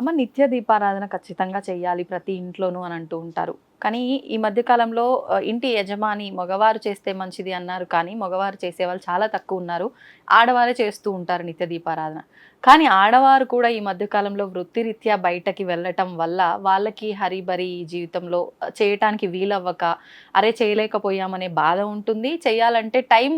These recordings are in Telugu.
అమ్మ నిత్య దీపారాధన ఖచ్చితంగా చేయాలి ప్రతి ఇంట్లోనూ అని అంటూ ఉంటారు. కానీ ఈ మధ్య కాలంలో ఇంటి యజమాని మగవారు చేస్తే మంచిది అన్నారు. కానీ మగవారు చేసే వాళ్ళు చాలా తక్కువ ఉన్నారు. ఆడవారే చేస్తూ ఉంటారు నిత్య దీపారాధన. కానీ ఆడవారు కూడా ఈ మధ్యకాలంలో వృత్తిరీత్యా బయటకి వెళ్ళటం వల్ల వాళ్ళకి హరిబరి జీవితంలో చేయటానికి వీలవ్వక అరే చేయలేకపోయామనే బాధ ఉంటుంది. చేయాలంటే టైం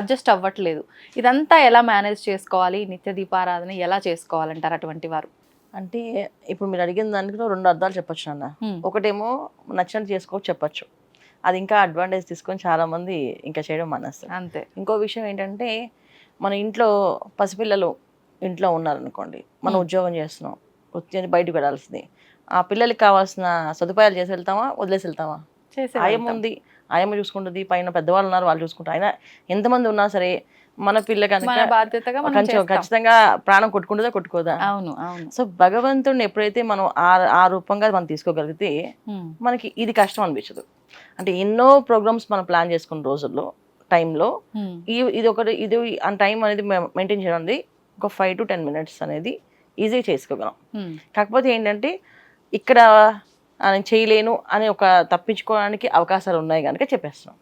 అడ్జస్ట్ అవ్వట్లేదు. ఇదంతా ఎలా మేనేజ్ చేసుకోవాలి? నిత్య దీపారాధన ఎలా చేసుకోవాలంటారు అటువంటి వారు? అంటే ఇప్పుడు మీరు అడిగిన దానికి రెండు అర్థాలు చెప్పొచ్చు అన్న ఒకటేమో నచ్చినట్టు చేసుకోవచ్చు చెప్పొచ్చు. అది ఇంకా అడ్వాంటేజ్ తీసుకొని చాలా మంది ఇంకా చేయడం మానేస్తారు. అంతే. ఇంకో విషయం ఏంటంటే మన ఇంట్లో పసిపిల్లలు ఇంట్లో ఉన్నారనుకోండి మనం. ఉద్యోగం చేస్తున్నాం వచ్చి బయటకు వెళ్ళాల్సింది. ఆ పిల్లలకి కావాల్సిన సదుపాయాలు చేసి వెళ్తామా వదిలేసి వెళ్తామా? చేసే ఆయమ్మ. ఉంది. ఆయమ్మ చూసుకుంటుంది పైన పెద్దవాళ్ళు ఉన్నారు వాళ్ళు చూసుకుంటారు. అయినా ఎంతమంది ఉన్నా సరే మన పిల్ల కనుక బాధ్యతగా కొంచెం. ఖచ్చితంగా ప్రాణం కొట్టుకుంటుందా కొట్టుకోదా? అవును అవును. సో భగవంతుడిని ఎప్పుడైతే మనం ఆ రూపంగా మనం తీసుకోగలిగితే మనకి ఇది కష్టం అనిపించదు అంటే ఎన్నో ప్రోగ్రామ్స్ మనం ప్లాన్ చేసుకున్న రోజుల్లో టైంలో ఈ ఇది ఒకటి ఇది ఆ టైం అనేది మెయింటైన్ చేయడం అనేది ఒక ఫైవ్ టు టెన్ మినిట్స్ అనేది ఈజీగా చేసుకోగలం. కాకపోతే ఏంటంటే ఇక్కడ నేను చేయలేను అని ఒక తప్పించుకోవడానికి అవకాశాలు ఉన్నాయి కనుక చెప్పేస్తున్నాం.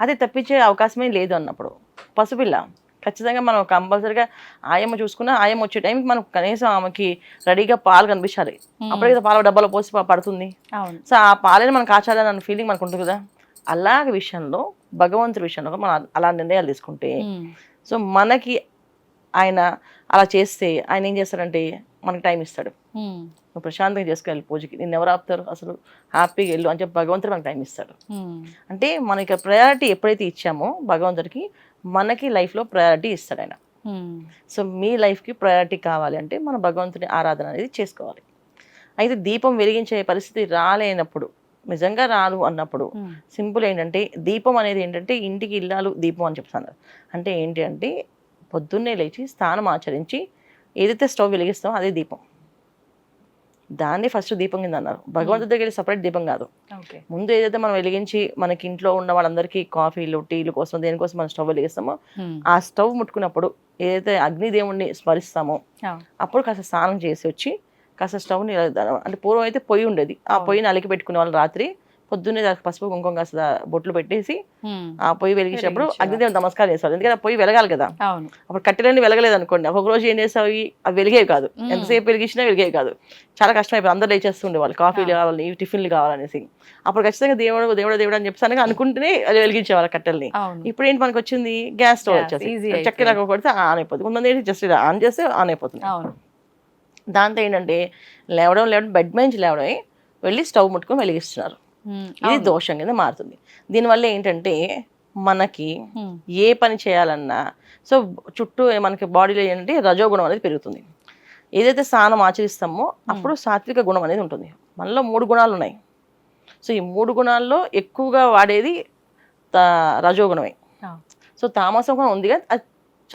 అదే తప్పించే అవకాశమే లేదు అన్నప్పుడు. పసిపిల్ల. ఖచ్చితంగా మనం కంపల్సరీగా ఆయమ్మ చూసుకున్నా ఆయమ్మ వచ్చే టైంకి మనం కనీసం ఆమెకి రెడీగా పాలు కనిపించాలి. అప్పుడే కదా పాల డబ్బాలో పోసి పడుతుంది. సో ఆ పాలని మనం కాచాలని అన్న ఫీలింగ్ మనకు ఉంటుంది కదా. అలాగ విషయంలో భగవంతుడి విషయంలో మనం అలా నిర్ణయాలు తీసుకుంటే సో మనకి ఆయన అలా చేస్తే ఆయన ఏం చేస్తాడంటే మనకి టైం ఇస్తాడు. నువ్వు ప్రశాంతంగా చేసుకెళ్ళి పూజకి. నిన్ను ఎవరు ఆపుతారు? అసలు హ్యాపీగా వెళ్ళు అని చెప్పి భగవంతుడు మనకి టైం ఇస్తాడు. అంటే మనకి ప్రయారిటీ ఎప్పుడైతే ఇచ్చామో భగవంతుడికి మనకి లైఫ్లో ప్రయారిటీ ఇస్తాడు ఆయన. సో మీ లైఫ్కి ప్రయారిటీ కావాలి అంటే మన భగవంతుని ఆరాధన అనేది చేసుకోవాలి. అయితే దీపం వెలిగించే పరిస్థితి రాలేనప్పుడు నిజంగా రాదు అన్నప్పుడు సింపుల్ ఏంటంటే దీపం అనేది ఏంటంటే ఇంటికి ఇల్లాలు దీపం అని చెప్తాను. అంటే ఏంటి అంటే పొద్దున్నే లేచి స్నానం ఆచరించి ఏదైతే స్టవ్ వెలిగిస్తామో అదే దీపం. దాన్ని ఫస్ట్ దీపం కింద అన్నారు. భగవంతుడి దగ్గర సపరేట్ దీపం కాదు. ముందు ఏదైతే మనం వెలిగించి మనకి ఇంట్లో ఉన్న వాళ్ళందరికీ కాఫీలు టీలు కోసం దేనికోసం మనం స్టవ్ వెలిగిస్తామో ఉమ్, ఆ స్టవ్ ముట్టుకున్నప్పుడు ఏదైతే అగ్నిదేవుణ్ణి స్మరిస్తామో. అప్పుడు కాస్త స్నానం చేసి వచ్చి కాస్త స్టవ్ని అంటే పూర్వం అయితే పొయ్యి ఉండేది. ఆ. పొయ్యిని అలికి పెట్టుకునే వాళ్ళు రాత్రి పొద్దున్నే దానికి పసుపు కుంకుమ కాస్త బొట్లు పెట్టేసి ఆ పొయ్యి వెలిగించినప్పుడు. అగ్నిదేవుని నమస్కారం చేస్తారు. ఎందుకంటే ఆ పొయ్యి వెలగాలి కదా. అప్పుడు కట్టెలన్నీ వెలగలేదు అనుకోండి. ఒక రోజు ఏం చేసావి అవి వెలిగేవి కాదు. ఎంతసేపు వెలిగించినా వెలిగేవి కాదు. చాలా కష్టం అయిపోయి అందరూ లేచేస్తుండే వాళ్ళు. కాఫీలు కావాలి టిఫిన్లు కావాలనేసి. అప్పుడు ఖచ్చితంగా దేవుడు దేవుడు దేవుడు అని చెప్పి అనుకుంటేనే అది వెలిగించేవాళ్ళు కట్టెల్ని. ఇప్పుడు ఏంటి మనకి వచ్చింది? గ్యాస్ స్టవ్ వచ్చేసి. చక్కెర కొడితే ఆన్ అయిపోతుంది. కొంతమంది ఏంటి? జస్ట్ ఇలా ఆన్ చేస్తే ఆన్ అయిపోతుంది. దాంతో ఏంటంటే లేవడం లేవడం బెడ్ నుంచి లేవడమే వెళ్ళి స్టవ్ ముట్టుకొని వెలిగిస్తున్నారు. ఇది. దోషం కింద మారుతుంది. దీనివల్ల ఏంటంటే మనకి ఏ పని చేయాలన్నా సో చుట్టూ మనకి బాడీలో ఏంటంటే రజోగుణం అనేది పెరుగుతుంది. ఏదైతే స్నానం ఆచరిస్తామో అప్పుడు సాత్విక గుణం అనేది ఉంటుంది. మనలో మూడు గుణాలు ఉన్నాయి. సో ఈ మూడు గుణాల్లో ఎక్కువగా వాడేది రజోగుణమే. సో తామసం గుణం ఉంది కదా అది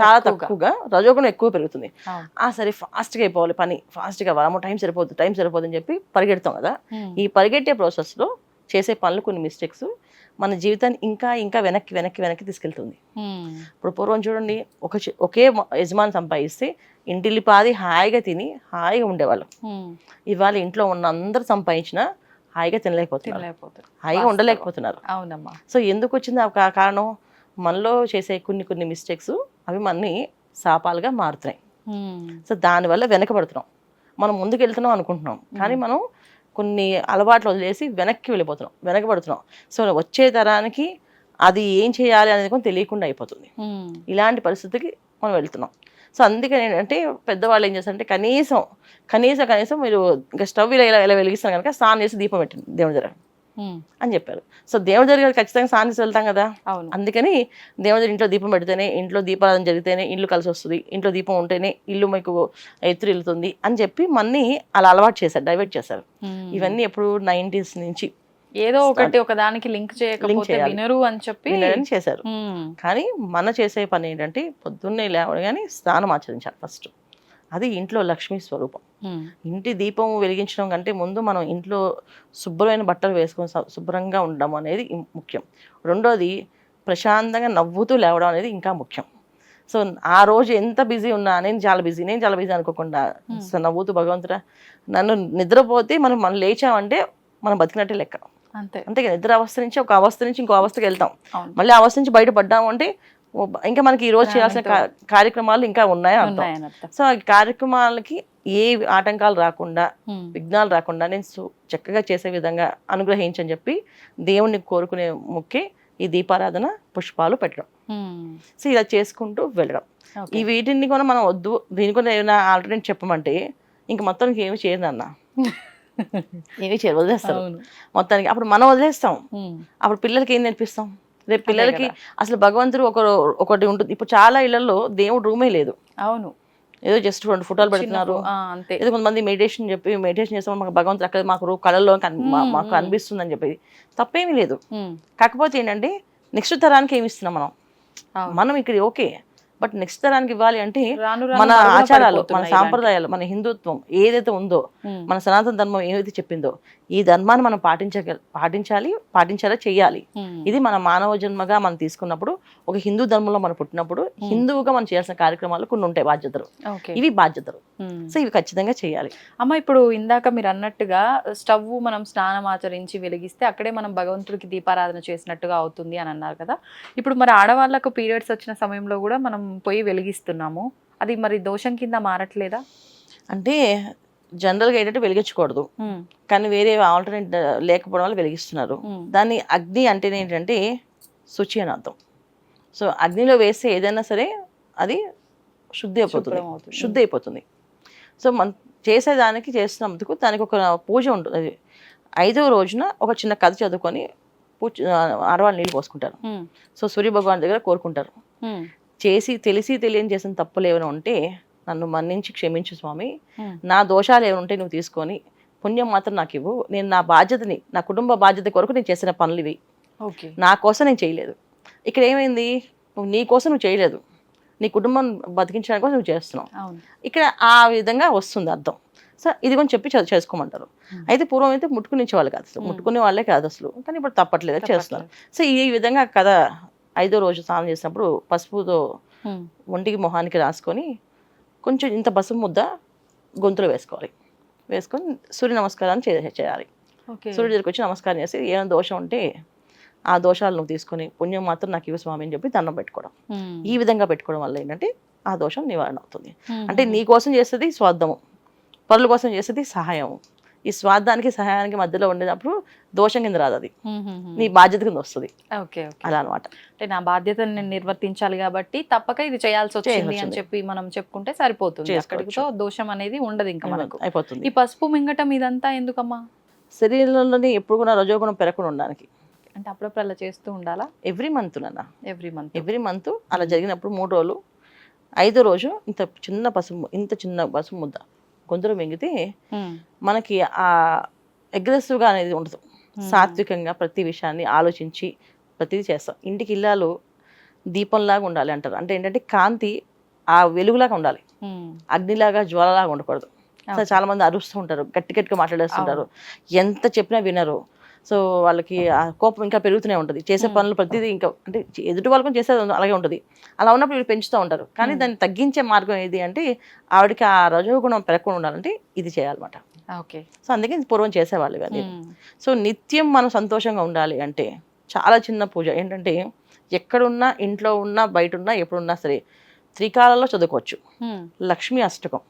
చాలా తక్కువగా. రజోగుణం ఎక్కువ పెరుగుతుంది. ఆ. సరే ఫాస్ట్గా అయిపోవాలి పని. ఫాస్ట్గా వామో టైం సరిపోతుంది టైం సరిపోతుంది అని చెప్పి పరిగెడతాం కదా. ఈ పరిగెట్టే ప్రాసెస్లో చేసే పనులు కొన్ని మిస్టేక్స్ మన జీవితాన్ని ఇంకా ఇంకా వెనక్కి వెనక్కి వెనక్కి తీసుకెళ్తుంది. ఇప్పుడు పూర్వం చూడండి ఒక ఒకే యజమాని సంపాదిస్తే ఇంటిల్లిపాది హాయిగా తిని హాయిగా ఉండేవాళ్ళు. ఇవాళ ఇంట్లో ఉన్న అందరూ సంపాదించినా హాయిగా తినలేకపోతున్నారు. హాయిగా. ఉండలేకపోతున్నారు. అవునమ్మా. సో ఎందుకు వచ్చింది ఆ కా- కారణం? మనలో చేసే కొన్ని కొన్ని మిస్టేక్స్ అవి మనని శాపాలుగా మారుతున్నాయి. సో దానివల్ల వెనకబడుతున్నాం. మనం ముందుకు వెళ్తున్నాం అనుకుంటున్నాం. కానీ మనం కొన్ని అలవాట్లు వదిలేసి వెనక్కి వెళ్ళిపోతున్నాం వెనకబడుతున్నాం. సో వచ్చే తరానికి అది ఏం చేయాలి అనేది కూడా తెలియకుండా అయిపోతుంది. ఇలాంటి పరిస్థితికి మనం వెళ్తున్నాం. సో అందుకని ఏంటంటే పెద్దవాళ్ళు ఏం చేస్తారంటే కనీసం కనీసం కనీసం మీరు ఇంకా స్టవ్ ఇలా ఇలా ఇలా వెలిగిస్తారు కనుక స్నానం చేసి దీపం పెట్టండి దేవుడి దగ్గర. అని చెప్పారు. సో దేవుడి దగ్గర ఖచ్చితంగా స్నానం చేసి వెళ్తాం కదా? అవును. అందుకని దేవుడి దగ్గర ఇంట్లో దీపం పెడితేనే ఇంట్లో దీపారాధన జరిగితేనే ఇల్లు కలిసి వస్తుంది ఇంట్లో దీపం ఉంటేనే ఇల్లు మీకు ఎత్తురిల్లుతుంది అని చెప్పి మన్ని అలా అలవాటు చేశారు డైవర్ట్ చేశారు. ఇవన్నీ ఎప్పుడు నైంటీస్ నుంచి ఏదో ఒకటి ఒక దానికి లింక్ చేయకపోతే. వినరు అని చెప్పి చేశారు. కానీ మన చేసే పని ఏంటంటే పొద్దున్నే లేవగానే స్నానం ఆచరించాలి ఫస్ట్. అది ఇంట్లో లక్ష్మీ స్వరూపం. ఇంటి దీపం వెలిగించడం కంటే ముందు మనం ఇంట్లో శుభ్రమైన బట్టలు వేసుకొని శుభ్రంగా ఉండడం అనేది ముఖ్యం. రెండోది ప్రశాంతంగా నవ్వుతూ లేవడం అనేది ఇంకా ముఖ్యం. సో ఆ రోజు ఎంత బిజీ ఉన్నా నేను చాలా బిజీ నేను చాలా బిజీ అనుకోకుండా అసలు నవ్వుతూ భగవంతుడా నన్ను నిద్రపోతే మనం మనం లేచామంటే మనం బతికినట్టే లెక్క. అంతే. అంతే నిద్ర అవస్థ నుంచి ఒక అవస్థ నుంచి ఇంకో అవస్థకి వెళ్తాం. మళ్ళీ అవస్థ నుంచి బయటపడ్డాము అంటే ఇంకా మనకి ఈ రోజు చేయాల్సిన కార్యక్రమాలు ఇంకా ఉన్నాయి అర్థం. సో ఆ కార్యక్రమాలకి ఏ ఆటంకాలు రాకుండా విఘ్నాలు రాకుండా నేను చక్కగా చేసే విధంగా అనుగ్రహించని చెప్పి దేవుణ్ణి కోరుకునే ముక్కే ఈ దీపారాధన పుష్పాలు పెట్టడం. సో ఇలా చేసుకుంటూ వెళ్ళడం. ఈ వీటిని కూడా మనం వద్దు దీని కూడా ఏమైనా ఆల్టర్నేట్ చెప్పమంటే ఇంక మొత్తానికి ఏమి చేయదు అన్న. ఏమి చేయరు వదిలేస్తారు. అవును. మొత్తానికి అప్పుడు మనం వదిలేస్తాం. అప్పుడు పిల్లలకి ఏం నేర్పిస్తాం? రేపు పిల్లలకి అసలు భగవంతుడు ఒక ఒకటి ఉంటుంది. ఇప్పుడు చాలా ఇళ్ళలో దేవుడు రూమే లేదు. అవును. ఏదో జస్ట్ రెండు ఫోటోలు పెడుతున్నారు. అంతే. ఏదో కొంతమంది మెడిటేషన్ చెప్పి మెడిటేషన్ చేస్తాం మాకు భగవంతుడు అక్కడ మాకు రూ- కళల్లో మాకు అనిపిస్తుంది అని చెప్పి తప్పేమీ లేదు. కాకపోతే ఏంటంటే నెక్స్ట్ తరానికి ఏమి ఇస్తున్నాం మనం. మనం ఇక్కడ ఓకే. బట్ నెక్స్ట్ తరానికి ఇవ్వాలి అంటే మన ఆచారాలు మన సాంప్రదాయాలు మన హిందుత్వం ఏదైతే ఉందో మన సనాతన ధర్మం ఏదైతే చెప్పిందో ఈ ధర్మాన్ని మనం పాటించగ పాటించాలి పాటించాలా చెయ్యాలి ఉమ్, ఇది మన మానవ జన్మగా మనం తీసుకున్నప్పుడు ఒక హిందూ ధర్మంలో మనం పుట్టినప్పుడు హిందువుగా మనం చేయాల్సిన కార్యక్రమాలు కొన్ని ఉంటాయి బాధ్యతలు. ఇవి బాధ్యతలు. సో ఇవి ఖచ్చితంగా చేయాలి. అమ్మ ఇప్పుడు ఇందాక మీరు అన్నట్టుగా స్టవ్ మనం స్నానం ఆచరించి వెలిగిస్తే అక్కడే మనం భగవంతుడికి దీపారాధన చేసినట్టుగా అవుతుంది అని అన్నారు కదా. ఇప్పుడు మరి ఆడవాళ్ళకు పీరియడ్స్ వచ్చిన సమయంలో కూడా మనం పోయి వెలిగిస్తున్నాము. అది మరి దోషం కింద మారట్లేదా? అంటే జనరల్గా ఏంటంటే వెలిగించకూడదు. కానీ వేరే ఆల్టర్నేట్ లేకపోవడం వల్ల వెలిగిస్తున్నారు. దాన్ని అగ్ని అంటేనే ఏంటంటే శుచి అని అర్థం. సో అగ్నిలో వేస్తే ఏదైనా సరే అది శుద్ధి అయిపోతుంది. శుద్ధి అయిపోతుంది. సో మన చేసేదానికి చేస్తున్నందుకు దానికి ఒక పూజ ఉంటుంది. ఐదవ రోజున ఒక చిన్న కథ చదువుకొని పూజ ఆడవాళ్ళు నీళ్ళు పోసుకుంటారు. సో సూర్య భగవాన్ దగ్గర కోరుకుంటారు. చేసి తెలిసి తెలియని చేసిన తప్పులు ఏమైనా ఉంటే నన్ను మన్నించి క్షమించు స్వామి. నా దోషాలు ఏమైనా ఉంటే నువ్వు తీసుకొని పుణ్యం మాత్రం నాకు ఇవ్వు. నేను నా బాధ్యతని నా కుటుంబ బాధ్యత కొరకు నేను చేసిన పనులు ఇవి. నా కోసం నేను చేయలేదు. ఇక్కడ ఏమైంది? నువ్వు నీ కోసం నువ్వు చేయలేదు. నీ కుటుంబం బతికించడానికి కోసం నువ్వు చేస్తున్నావు. ఇక్కడ ఆ విధంగా వస్తుంది అర్థం. సో ఇది కొంచెం చెప్పి చేసుకోమంటారు. అయితే పూర్వం అయితే ముట్టుకునిచ్చేవాళ్ళు కాదు అసలు. ముట్టుకునే వాళ్ళే కాదు అసలు. కానీ ఇప్పుడు తప్పట్లేదు చేస్తున్నారు. సో ఈ విధంగా కథ ఐదో రోజు స్నానం చేసినప్పుడు పసుపుతో ఒంటికి మొహానికి రాసుకొని కొంచెం ఇంత పసుపు ముద్ద గొంతులో వేసుకోవాలి. వేసుకొని సూర్య నమస్కారాన్ని చే- చేయాలి. సూర్యుడి దగ్గరికి వచ్చి నమస్కారం చేసి ఏమైనా దోషం ఉంటే ఆ దోషాలు నువ్వు తీసుకొని పుణ్యం మాత్రం నాకు ఇవ్వ స్వామి అని చెప్పి దండం పెట్టుకోవడం. ఈ విధంగా పెట్టుకోవడం వల్ల ఏంటంటే ఆ దోషం నివారణ అవుతుంది. అంటే నీ కోసం చేసేది స్వార్థము. పరుల కోసం చేసేది సహాయము. ఈ స్వార్థానికి సహాయానికి మధ్యలో ఉండేటప్పుడు దోషం కింద రాదు అది. నీ బాధ్యత కింద వస్తుంది. అలా అనమాట అంటే నా బాధ్యతను నేను నిర్వర్తించాలి కాబట్టి తప్పక ఇది చేయాల్సి వచ్చింది అని. చెప్పి మనం చెప్పుకుంటే సరిపోతుంది. అక్కడితో దోషం అనేది ఉండదు ఇంకా మనకు. అయిపోతుంది. ఈ పసుపు మింగటం ఇదంతా ఎందుకమ్మా? శరీరంలోని ఎప్పుడు కూడా రజోగుణం పెరగకుండా ఉండడానికి. అంటే అప్పుడప్పుడు అలా చేస్తూ ఉండాలా? ఎవ్రీ మంత్ నాన్న. Every month. ఎవ్రీ మంత్ అలా జరిగినప్పుడు మూడు రోజులు ఐదో రోజు ఇంత చిన్న పసుపు ఇంత చిన్న పసుపు ముద్ద. గొంతులో మింగితే మనకి ఆ అగ్రెసివ్గా అనేది ఉండదు. సాత్వికంగా ప్రతి విషయాన్ని ఆలోచించి ప్రతిదీ చేస్తాం. ఇంటికి ఇల్లాలు దీపంలాగా ఉండాలి అంటారు. అంటే ఏంటంటే కాంతి ఆ వెలుగులాగా ఉండాలి. అగ్నిలాగా జ్వాలలాగా ఉండకూడదు. అసలు చాలా మంది అరుస్తూ ఉంటారు గట్టి గట్టిగా మాట్లాడేస్తుంటారు. ఎంత చెప్పినా వినరు. సో వాళ్ళకి ఆ కోపం ఇంకా పెరుగుతూనే ఉంటుంది. చేసే పనులు ప్రతిదీ ఇంకా అంటే ఎదుటి వాళ్ళకి చేసేది అలాగే ఉంటుంది. అలా ఉన్నప్పుడు వీళ్ళు పెంచుతూ ఉంటారు. కానీ దాన్ని తగ్గించే మార్గం ఏది అంటే ఆవిడకి ఆ రజోగుణం పెరగకుండా ఉండాలంటే ఇది చేయాలన్నమాట. ఓకే. సో అందుకే ఇది పూర్వం చేసేవాళ్ళు ఇవన్నీ సో నిత్యం మనం సంతోషంగా ఉండాలి అంటే చాలా చిన్న పూజ. ఏంటంటే ఎక్కడున్నా ఇంట్లో ఉన్నా బయట ఉన్నా ఎప్పుడున్నా సరే త్రికాలలో చదువుకోవచ్చు. లక్ష్మీ అష్టకం.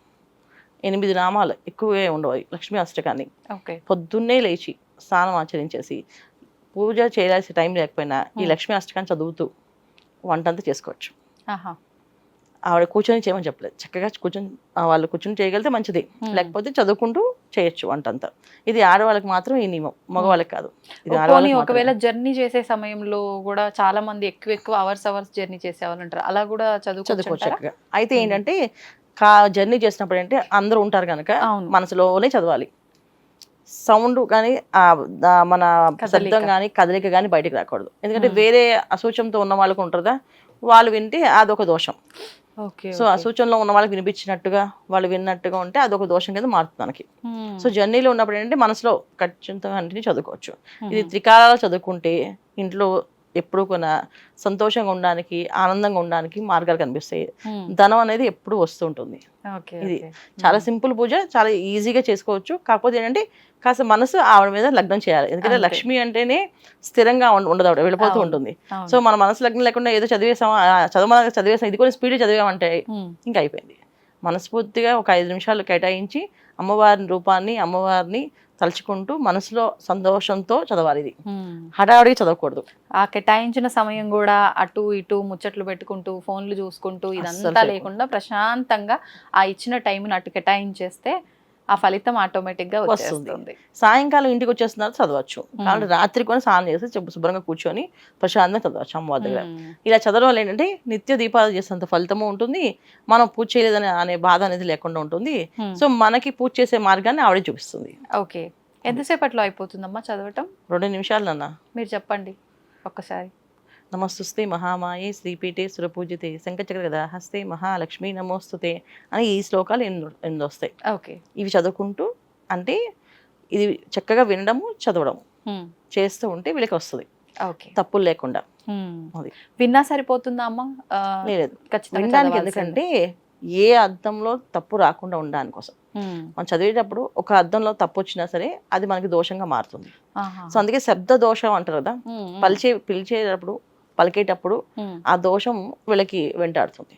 ఎనిమిది నామాలు ఎక్కువే ఉండవు లక్ష్మీ అష్టకాన్ని. ఓకే. పొద్దున్నే లేచి స్నానం ఆచరించేసి పూజ చేయాల్సిన టైం లేకపోయినా ఈ లక్ష్మీ అష్టకాన్ని చదువుతూ వంట అంతా చేసుకోవచ్చు. ఆవిడ కూర్చొని చేయమని చెప్పలేదు. చక్కగా కూర్చొని వాళ్ళు కూర్చొని చేయగలిగితే మంచిది. లేకపోతే చదువుకుంటూ చేయొచ్చు వంట అంతా. ఇది ఆడవాళ్ళకి మాత్రం ఈ నియమం. మగవాళ్ళకి కాదు. ఇది ఆడవాళ్ళకి. ఒకవేళ జర్నీ చేసే సమయంలో కూడా చాలా మంది ఎక్కువ ఎక్కువ అవర్స్ అవర్స్ జర్నీ చేసేవాళ్ళు ఉంటారు. అలా కూడా చదువుకోవచ్చు చదువుకోవచ్చు చక్కగా. అయితే ఏంటంటే కా జర్నీ చేసినప్పుడు అంటే అందరూ ఉంటారు కనుక. మనసులోనే చదవాలి. సౌండ్ కానీ మన. శబ్దం కానీ కదలిక కానీ బయటికి రాకూడదు. ఎందుకంటే. వేరే అసూచంతో ఉన్న వాళ్ళకు ఉంటుందా? వాళ్ళు వింటే అదొక దోషం. ఓకే సో అసూచనలో ఉన్న వాళ్ళకి వినిపించినట్టుగా వాళ్ళు విన్నట్టుగా ఉంటే అదొక దోషం కింద మారుతుంది మనకి. సో జర్నీలో ఉన్నప్పుడు ఏంటంటే మనసులో ఖచ్చితంగా కంటిన్యూ చదువుకోవచ్చు. ఇది త్రికాలాలు చదువుకుంటే ఇంట్లో ఎప్పుడు కొన సంతోషంగా ఉండడానికి ఆనందంగా ఉండడానికి మార్గాలు కనిపిస్తాయి. ధనం అనేది ఎప్పుడు వస్తూ ఉంటుంది. ఇది చాలా సింపుల్ పూజ చాలా ఈజీగా చేసుకోవచ్చు. కాకపోతే ఏంటంటే కాస్త మనసు ఆవిడ మీద లగ్నం చేయాలి. ఎందుకంటే. లక్ష్మి అంటేనే స్థిరంగా ఉండ- ఉండదు ఆవిడ వెళ్ళిపోతూ. ఉంటుంది. సో మన మనసు లగ్నం లేకుండా ఏదో చదివేసాం చదవమని చదివేసాం ఇది కూడా స్పీడ్ చదివామంటే ఇంకా అయిపోయింది. మనస్ఫూర్తిగా ఒక ఐదు నిమిషాలు కేటాయించి అమ్మవారి రూపాన్ని అమ్మవారిని తలుచుకుంటూ మనసులో సంతోషంతో చదవాలి ఇది. హడావుడిగా చదవకూడదు. ఆ కేటాయించిన సమయం కూడా అటు ఇటు ముచ్చట్లు పెట్టుకుంటూ ఫోన్లు చూసుకుంటూ ఇదంతా. లేకుండా ప్రశాంతంగా ఆ ఇచ్చిన టైంని అటు కేటాయించేస్తే ఆ ఫలితం ఆటోమేటిక్గా వస్తుంది. సాయంకాలం ఇంటికి వచ్చేస్తున్నారు చదవచ్చు. కాబట్టి రాత్రి కూడా స్నానం చేసి శుభ్ర- శుభ్రంగా కూర్చొని ప్రశాంతంగా చదవచ్చు అమ్మవారి దగ్గర. ఇలా చదవడం వల్ల ఏంటంటే నిత్య దీపాలు చేసేంత ఫలితము ఉంటుంది. మనం పూజ చేయలేదని అనే బాధ అనేది లేకుండా ఉంటుంది. సో మనకి పూజ చేసే మార్గాన్ని ఆవిడే చూపిస్తుంది. ఓకే. ఎంతసేపట్లో అయిపోతుందమ్మా చదవటం? రెండు నిమిషాలు నాన్న. మీరు చెప్పండి. ఒక్కసారి. నమస్తుస్తే మహామాయే శ్రీపీఠే సురపూజితే శంఖచక్ర గదా హస్తే మహాలక్ష్మి నమోస్తుతే అని ఈ శ్లోకాలు ఎన్ని ఎన్ని వస్తాయి ఓకే ఇవి చదువుకుంటూ అంటే ఇది చక్కగా వినడము చదవడం మ్మ్. చేస్తూ ఉంటే వీళ్ళకి వస్తుంది ఓకే తప్పులు లేకుండా. విన్నా సరిపోతుందా అమ్మా లేదు ఖచ్చితంగా వినడానికి. ఎందుకంటే ఏ అర్థంలో తప్పు రాకుండా ఉండడానికి కోసం. మనం చదివేటప్పుడు ఒక అర్థంలో తప్పు వచ్చినా సరే అది మనకి దోషంగా మారుతుంది. సో అందుకే శబ్ద దోషం అంటారు కదా. పలిచే పిలిచేటప్పుడు పలికేటప్పుడు. ఆ దోషం వీళ్ళకి వెంటాడుతుంది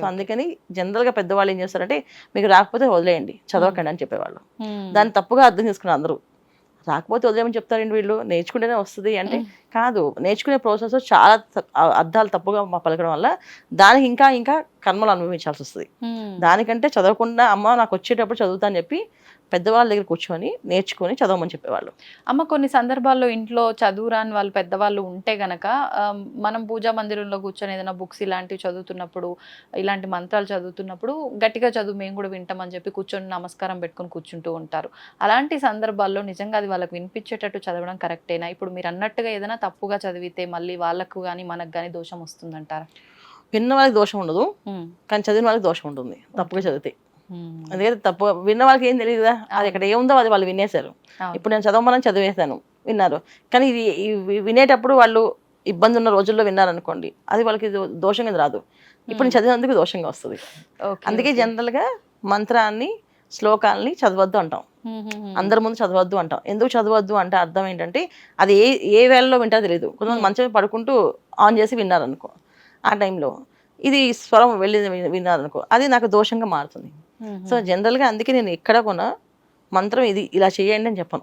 సో అందుకని జనరల్గా పెద్దవాళ్ళు ఏం చేస్తారంటే మీకు రాకపోతే వదిలేయండి చదవకండి అని చెప్పేవాళ్ళు. దాన్ని తప్పుగా అర్థం చేసుకున్నారు అందరూ రాకపోతే వదిలేమని చెప్తారండి వీళ్ళు నేర్చుకుంటేనే వస్తుంది అంటే కాదు నేర్చుకునే ప్రాసెస్ చాలా అర్థాలు తప్పుగా మా పలకడం వల్ల దానికి ఇంకా ఇంకా కర్మలు అనుభవించాల్సి వస్తుంది. దానికంటే చదవకుండా అమ్మ నాకు వచ్చేటప్పుడు చదువుతా అని చెప్పి పెద్దవాళ్ళ దగ్గర కూర్చొని నేర్చుకొని చదవమని చెప్పేవాళ్ళు. అమ్మ కొన్ని సందర్భాల్లో ఇంట్లో చదువు రాని వాళ్ళు పెద్దవాళ్ళు ఉంటే గనక మనం పూజా మందిరంలో కూర్చొని ఏదైనా బుక్స్ ఇలాంటివి చదువుతున్నప్పుడు ఇలాంటి మంత్రాలు చదువుతున్నప్పుడు గట్టిగా చదువు మేము కూడా వింటామని చెప్పి కూర్చొని నమస్కారం పెట్టుకొని కూర్చుంటూ ఉంటారు. అలాంటి సందర్భాల్లో నిజంగా అది వాళ్ళకి వినిపించేటట్టు చదవడం కరెక్టేనా? ఇప్పుడు మీరు అన్నట్టుగా ఏదైనా తప్పుగా చదివితే మళ్ళీ వాళ్ళకు కానీ మనకు కానీ దోషం వస్తుందంటారా? విన్న వాళ్ళకి దోషం ఉండదు. కానీ చదివిన వాళ్ళకి దోషం ఉంటుంది. తప్పుగా చదివితే. అందుకని తప్పు విన్న వాళ్ళకి ఏం తెలియదు కదా. అది ఇక్కడ ఏముందో అది వాళ్ళు వినేశారు. ఇప్పుడు నేను చదవమని చదివేశాను విన్నారు. కానీ ఇది వినేటప్పుడు వాళ్ళు ఇబ్బంది ఉన్న రోజుల్లో విన్నారనుకోండి అది వాళ్ళకి దో- దోషం కింద రాదు. ఇప్పుడు నేను చదివినందుకు దోషంగా వస్తుంది. అందుకే. జనరల్గా మంత్రాన్ని శ్లోకాలని చదవద్దు అంటాం. అందరి ముందు చదవద్దు అంటాం. ఎందుకు చదవద్దు అంటే అర్థం ఏంటంటే అది ఏ ఏ వేళలో వింటారో తెలియదు కొంతమంది మంచం మీద పడుకుంటూ ఆన్ చేసి విన్నారనుకో ఆ టైంలో. ఇది స్వరం వెళ్ళి విన్నారనుకో అది నాకు దోషంగా మారుతుంది. సో జనరల్గా అందుకే నేను ఎక్కడ కొన మంత్రం ఇది ఇలా చేయండి అని చెప్పను.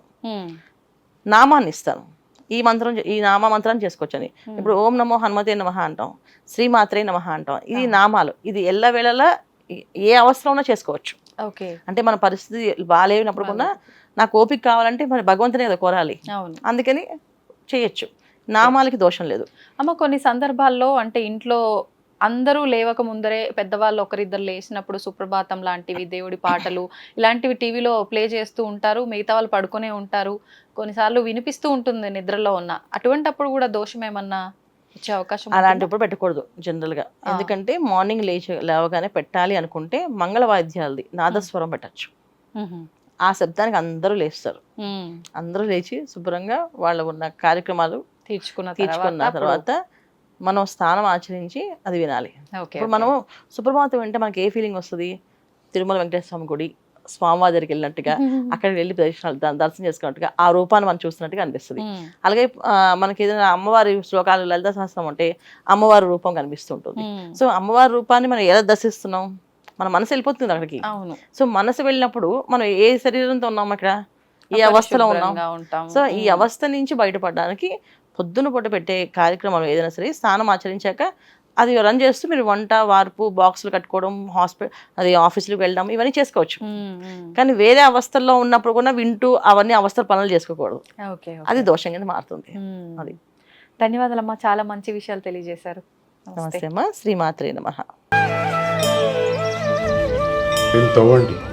నామాన్ని ఇస్తాను. ఈ మంత్రం ఈ నామ మంత్రాన్ని చేసుకోవచ్చని. ఇప్పుడు ఓం నమో హనుమతే నమః అంటాం శ్రీమాత్రే నమః అంటాం. ఇది నామాలు. ఇది ఎల్లవేళలా ఏ- ఏ అవసరంలో చేసుకోవచ్చు. ఓకే. అంటే మన పరిస్థితి బాగాలేనప్పుడు కూడా నాకు ఓపిక కావాలంటే మరి భగవంతునే కదా కోరాలి. అందుకని చేయొచ్చు. నామాలకి దోషం లేదు. అమ్మ కొన్ని సందర్భాల్లో అంటే ఇంట్లో అందరూ లేవక ముందరే పెద్దవాళ్ళు ఒకరిద్దరు లేచినప్పుడు సుప్రభాతం లాంటివి దేవుడి పాటలు ఇలాంటివి టీవీలో ప్లే చేస్తూ ఉంటారు. మిగతా వాళ్ళు పడుకునే ఉంటారు. కొన్నిసార్లు వినిపిస్తూ ఉంటుంది నిద్రలో ఉన్న. అటువంటప్పుడు కూడా దోషం ఏమన్నా వచ్చే అవకాశం? అలాంటప్పుడు పెట్టకూడదు జనరల్గా. ఎందుకంటే మార్నింగ్ లేచి లేవగానే పెట్టాలి అనుకుంటే మంగళ వాయిద్యాలది నాదస్వరం పెట్టచ్చు. ఆ శబ్దానికి అందరూ లేస్తారు. అందరూ లేచి శుభ్రంగా వాళ్ళ ఉన్న కార్యక్రమాలు తీర్చుకున్న తీర్చుకున్న తర్వాత మనం స్నానం ఆచరించి అది వినాలి. ఇప్పుడు మనం సుప్రభాతం వింటే మనకి ఏ ఫీలింగ్ వస్తుంది? తిరుమల వెంకటేశ్వర స్వామి గుడి స్వామివారి దగ్గరికి వెళ్ళినట్టుగా అక్కడికి వెళ్ళి ద- దర్శనం చేసుకున్నట్టుగా ఆ రూపాన్ని మనం చూస్తున్నట్టుగా అనిపిస్తుంది. మ్. అలాగే మనకి ఏదైనా అమ్మవారి శ్లోకాలు లలిత సహస్రం అంటే అమ్మవారి రూపం కనిపిస్తుంటుంది. మ్. సో అమ్మవారి రూపాన్ని మనం ఎలా దర్శిస్తున్నాం? మన మనసు వెళ్ళిపోతుంది అక్కడికి. సో మనసు వెళ్ళినప్పుడు మనం ఏ శరీరంతో ఉన్నాం అక్కడ? ఏ అవస్థలో ఉన్నాం? సో ఈ అవస్థ నుంచి బయటపడడానికి పొద్దున పూట పెట్టే కార్యక్రమాలు ఏదైనా సరే స్నానం ఆచరించాక అది రన్ చేస్తూ మీరు వంట వార్పు బాక్సులు కట్టుకోవడం హాస్పిటల్ అది ఆఫీసులకు వెళ్ళడం ఇవన్నీ చేసుకోవచ్చు. కానీ వేరే అవస్థల్లో ఉన్నప్పుడు కూడా వింటూ అవన్నీ అవస్థల పనులు చేసుకోకూడదు. అది దోషం కింద మారుతుంది. అది. ధన్యవాదాలమ్మా. చాలా మంచి విషయాలు తెలియజేశారు. నమస్తే. అమ్మా. శ్రీమాత్రే నమః. తవ్వండి.